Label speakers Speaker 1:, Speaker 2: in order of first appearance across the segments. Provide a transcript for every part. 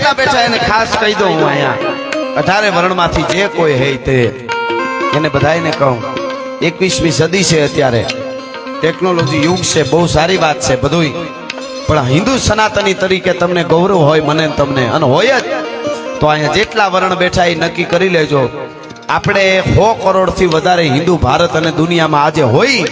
Speaker 1: જેટલા બેઠા એને ખાસ કહી દઉં હું અહીંયા. અઢારે વર્ણમાંથી જે કોઈ હે તે, એને બધાને કહું. એકવીસમી સદી છે અત્યારે. ટેકનોલોજી યુગ છે, બહુ સારી વાત છે બધુંય. પણ હિન્દુ સનાતની તરીકે તમને ગૌરવ હોય મને તમને, અને હોય જ, તો અહીંયા જેટલા વર્ણ બેઠા એ નક્કી કરી લેજો. આપણે સો કરોડથી વધારે હિન્દુ ભારત અને દુનિયામાં આજે હોય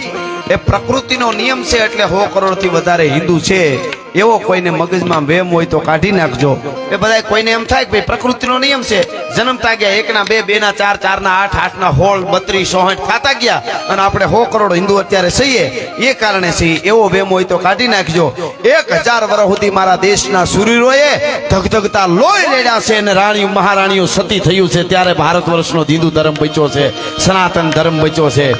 Speaker 1: એ પ્રકૃતિનો નિયમ છે એટલે સો કરોડથી વધારે હિન્દુ છે. એવો કોઈને મગજમાં વેમ હોય તો કાઢી નાખજો. એ બધા કોઈને એમ થાય કે ભાઈ પ્રકૃતિનો નિયમ છે. જન્મતા ગયા એકના બે બે ના ચાર ચાર ના આઠ આઠ ના હોળ, બત્રીસ સોહઠ ખાતા ગયા. અને આપણે સો કરોડ હિન્દુ અત્યારે સહીએ એ કારણે સહી એવો વેમ હોય તો કાઢી નાખજો. એક હજાર વર્ષ સુધી મારા દેશના સુરીરોએ ધગધગતા લોહી રેડ્યા છે અને રાણીઓ, મહારાણીઓ સતી થયું છે. ત્યારે ભારત વર્ષનો હિન્દુ ધર્મ બચ્યો છે. સનાતન ધર્મ બચ્યો છે.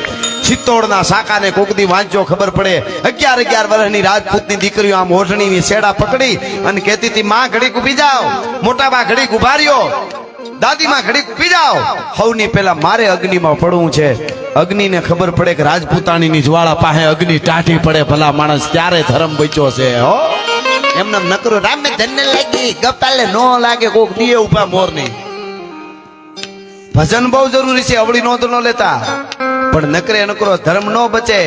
Speaker 1: ચિત્તોડના શાકાને કોકદી વાંચો ખબર પડે. અગિયાર અગિયાર વર્ષની રાજપૂતની દીકરીઓ આમ ઓઢણીની શેડા પકડી અને કહેતી હતી, માં ઘડીક ઊભી જાઓ. મોટા બા ઘડીક ઊભા રહ્યો દાદીમાં ઘડીક ઊભી જાઓ. હવની પેલા મારે અગ્નિમાં પડવું છે. અગ્નિને ખબર પડે કે રાજપૂતાણીની જ્વાળા પાસે અગ્નિ ટાઢી પડે. ભલા માણસ ત્યારે ધર્મ બચ્યો છે, હો. એમને નકરો રામે ધન્ય લાગી. ગપાલે નો લાગે, કોક દીએ ઊભા મોરની. ભજન બહુ જરૂરી છે, અવળી નોંધ ન લેતા. પણ નકરે નકરો ધર્મ નો બચે.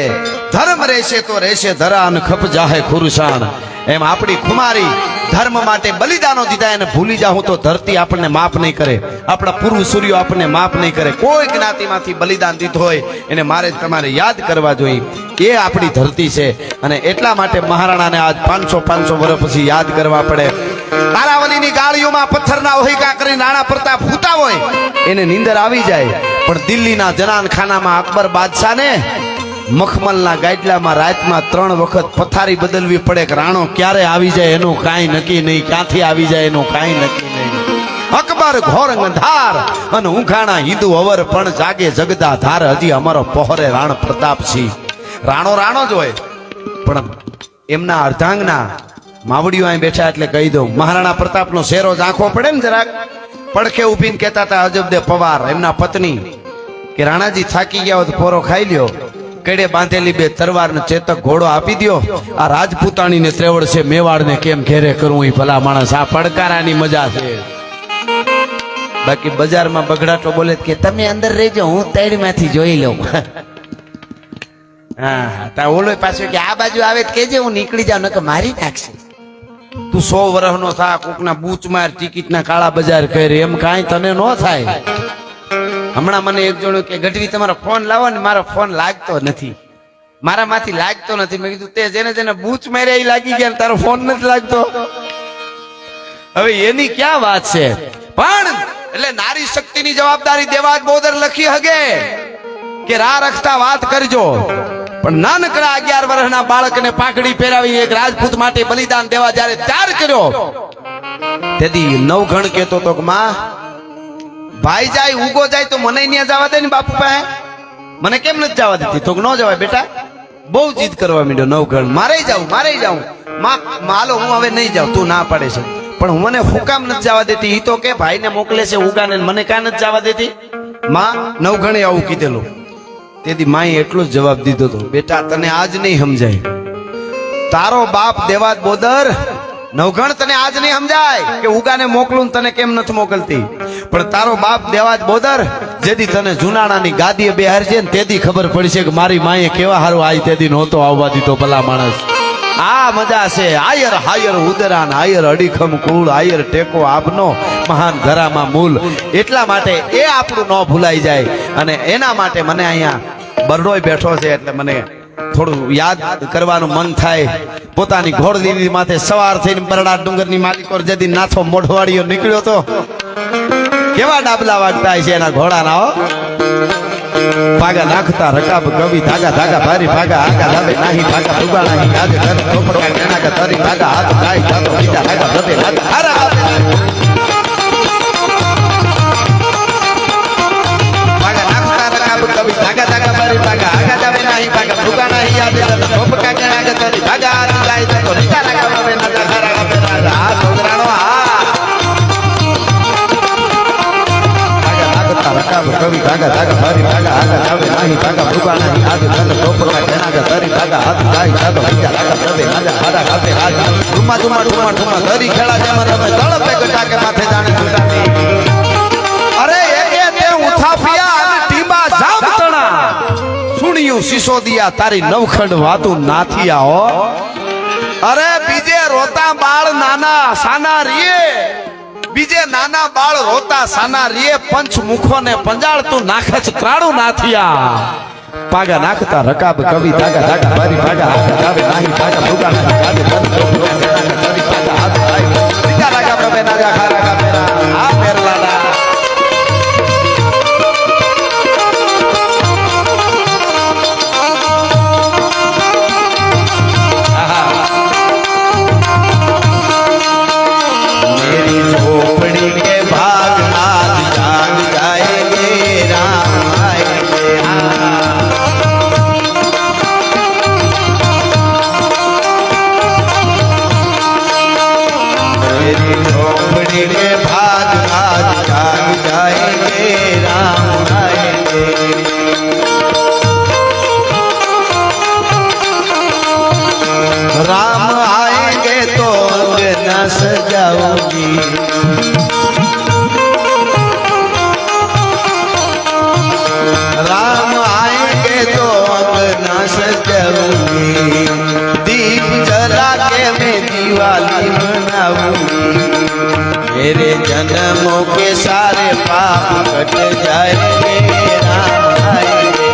Speaker 1: ધર્મ રહેશે તો રહેશે ધરા અને ખપ જાહે ખુરુશાન. એમ આપણી ખુમારી ધર્મ માટે બલિદાનો દીધા એને ભૂલી જાઉં તો ધરતી આપણને માફ નહીં કરે. આપણા પૂર્વ સૂર્યો આપણને માફ નહીં કરે. કોઈ જ્ઞાતિમાંથી બલિદાન દીધું હોય, એને મારે તમારે યાદ કરવા જોઈએ એ આપણી ધરતી છે. અને એટલા માટે મહારાણાને આજ પાંચસો પાંચસો વર્ષ પછી યાદ કરવા પડે. તારાવલીની ગાળીઓમાં પથ્થરના ઓહિકા કરી નાણા પ્રતાપ ફૂતા હોય, એને નીંદર આવી જાય. પણ દિલ્હીના જનાનખાનામાં અકબર બાદશાહને મખમલના ગાઈડલામાં રાતમાં ત્રણ વખત પથારી બદલવી પડે કે રાણો ક્યારે આવી જાય એનું કાંઈ નક્કી નહીં, ક્યાંથી આવી જાય એનું કાંઈ નક્કી નહીં. અકબર ઘોર અંધાર અને ઊંઘાણા હિન્દુ અવર પણ જાગે જગદા ધાર હજી અમારો પહોરે રાણ પ્રતાપસિંહ. રાણો રાણો જ હોય, પણ એમના અર્ધાંગના માવડીઓ અહીં બેઠા એટલે કહી દઉં, મહારાણા પ્રતાપનો શેરો જ આંખો પડે ને જરાક. પડખે ઊભીને કહેતા હતા અજબદે પવાર. એમના પત્ની કે, રાણાજી થાકી ગયા તો પોરો ખાઈ લ્યો. કેડે બાંધેલી બે તરવાર ને ચેતક ઘોડો આપી દ્યો. આ રાજપૂતાણીને ત્રેવડ છે મેવાડ ને કેમ ઘેરે કરવું એ ભલા માણસ, આ પડકારાની મજા છે. બાકી બજારમાં બગડાટો બોલે કે, તમે અંદર રહેજો, હું તૈડમાંથી જોઈ લઉં. હા હા, તા ઓલો પાછો કે, આ બાજુ આવે કેજે હું નીકળી જાઉં, નકર મારી નાખશે. તું સો વર્ષનો થા, કોકના બૂચ માર ટિકિટના કાળા બજાર કરે. એમ કાંઈ તને ન થાય. હમણાં મને એક જણો કે, ગઢવી, તમારો ફોન લાવો ને, મારો ફોન લાગતો નથી. મારામાંથી લાગતો નથી. મેં કીધું, તે જેને જેને બૂચ માર્યા એ લાગી ગયા ને, તારો ફોન નથી લાગતો. હવે એની ક્યાં વાત છે? પણ, એટલે નારી શક્તિની જવાબદારી દેવાજ બોદર લખી હગે. કે રા રખતા વાત કરજો. પણ નાનકડા અગિયાર વર્ષના બાળકને પાઘડી પહેરાવી એક રાજપૂત માટે બલિદાન દેવા જ્યારે ત્યાર કર્યો, તેથી નવઘણ કહેતો તો માં, ભાઈ જાય ઉગો જાય તો મને ત્યાં જવા દે ને બાપુ પાસે. મને કેમ નથી જવા દેતી? તો ન જવાય બેટા. બહુ જીદ કરવા માંડ્યો નવઘણ મારે જાઉં મારે જાઉં. માં માલો હું હવે નહીં જાઉં, તું ના પાડે છે. પણ મને હુકામ નથી જવા દેતી? એ તો કે ભાઈને મોકલે છે ઉગાને મને કાં નથી જવા દેતી? માં નવઘણે આવું કીધેલું. તેથી માએ એટલો જ જવાબ દીધો હતો, બેટા, તને આજ નહીં સમજાય. તારો બાપ દેવાદ બોદર, નવઘણ તને આજ નહીં સમજાય કે ઉગાને મોકલું તને કેમ નથી મોકલતી? પણ તારો બાપ દેવાજ બોદર જેથી તને જુનાણાની ગાદીએ બેહારજે ને તેથી ખબર પડશે કે મારી માએ કેવા હારું આજ તેથી નહોતો આવવા દીધો ભલા માણસ. આ મજા છે. આયર હાયર ઉદરાન આયર અડીખમ કુળ આયર ટેકો આપનો મહાન ધરામાં મૂલ. એટલા માટે એ આપણું ન ભૂલાઈ જાય. અને એના માટે મને અહીંયા બરડોય બેઠો છે એટલે મને થોડું યાદ કરવાનું મન થાય. પોતાની ઘોડદીની માથે સવાર થઈને બરડા ડુંગરની માલિકો જતી નાથો મોઢવાડીઓ નીકળ્યો તો કેવા ડાબલા વાગતા છે એના ઘોડાના ભાગા નાખતા રકાબ કવિ ધાગા ધાગા ભારી ભાગા આગા ધાબે નાહી, ભાગા ડુબા નાહી ગાજે ઘર ચોપડો કે તરી ભાગા હાથ ગાય જાતો બીજા ભાગા ધબે ભાગા હારા ભાગા નાખતા રકાબ કવિ ધાગા ધાગા ભારી ભાગા આગા જાવે નાહી, ભાગા ડુબા નાહી, યાદ ઘર ચોપકા કેના કે તરી ભાગા હાથ ગાય જાતો બીજા ભાગા રબે નાગા હારા રબે રાજા આ છોકરાનો આ. ભાગા નાખતા રકાબ કવિ ભાગા ધાગા ભારી ભાગા અરે એકે તે ઉથાફિયા અને ટીંબા જામ તણા સુણિયું સિસોદિયા તારી નવખંડ વાતું નાથિયા હો અરે બીજે રોતા બાળ નાના, સાના રીએ. બીજે નાના બાળ રોતા સાના રીએ પંચ મુખો ને પંજાળતું નાખે છે ત્રાણું નાથિયા પાગા નાખતા રકાબ કવિ તાગા તાગા બારી ભાગા હાથ જાવે નાહી ભાગા ભૂગા નાહી જાવે ધન ધન ધન ધન ધન ભાગા હાથ જાય બીજા રાગા પ્રભે નાગા मेरे जन्मों के सारे पाप कट राम आएँगे।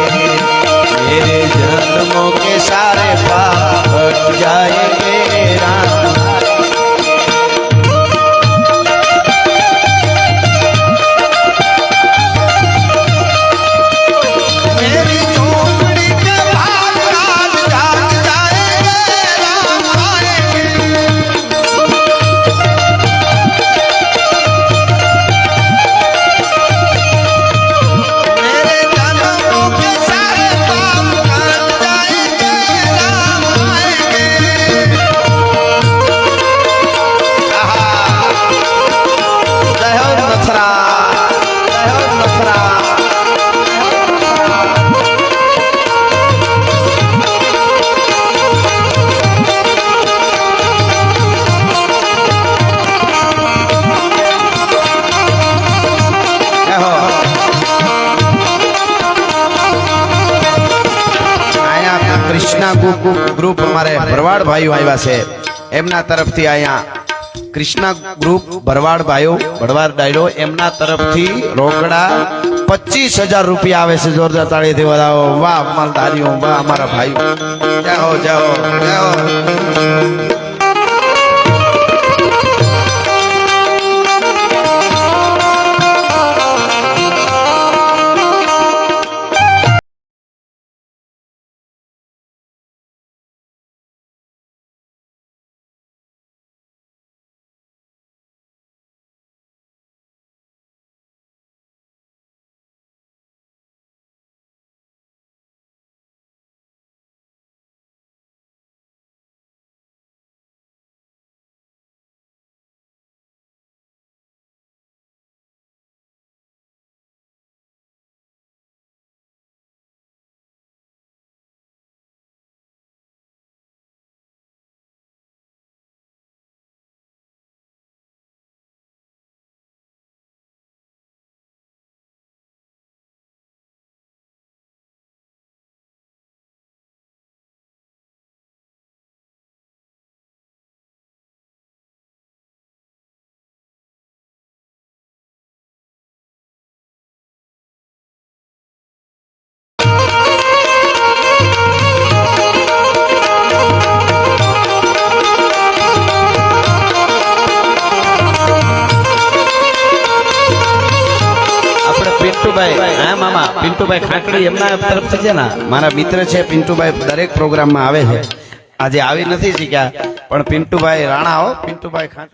Speaker 1: मेरे जन्मों के सारे पाप कट जाएँगे। ભરવાડ ભાઈઓ આવ્યા છે. એમના તરફથી અહીંયા કૃષ્ણા ગ્રુપ ભરવાડ ભાઈઓ, ભરવાડ ડાયડો, એમના તરફથી રોકડા પચીસ હજાર રૂપિયા આવે છે જોરદાર તાળીથી વધાવો. વાહ માલધારીઓ વાહ, અમારા ભાઈઓ. જાઓ જાઓ જાઓ પિન્ટુભાઈ. હા, મામા. ખાકડી તરફથી છે ને? મારા મિત્ર છે, પિન્ટુભાઈ દરેક પ્રોગ્રામમાં આવે છે. આજે આવી નથી શીખ્યા, પણ પિન્ટુભાઈ રાણા હો. પિન્ટુભાઈ ખાંટ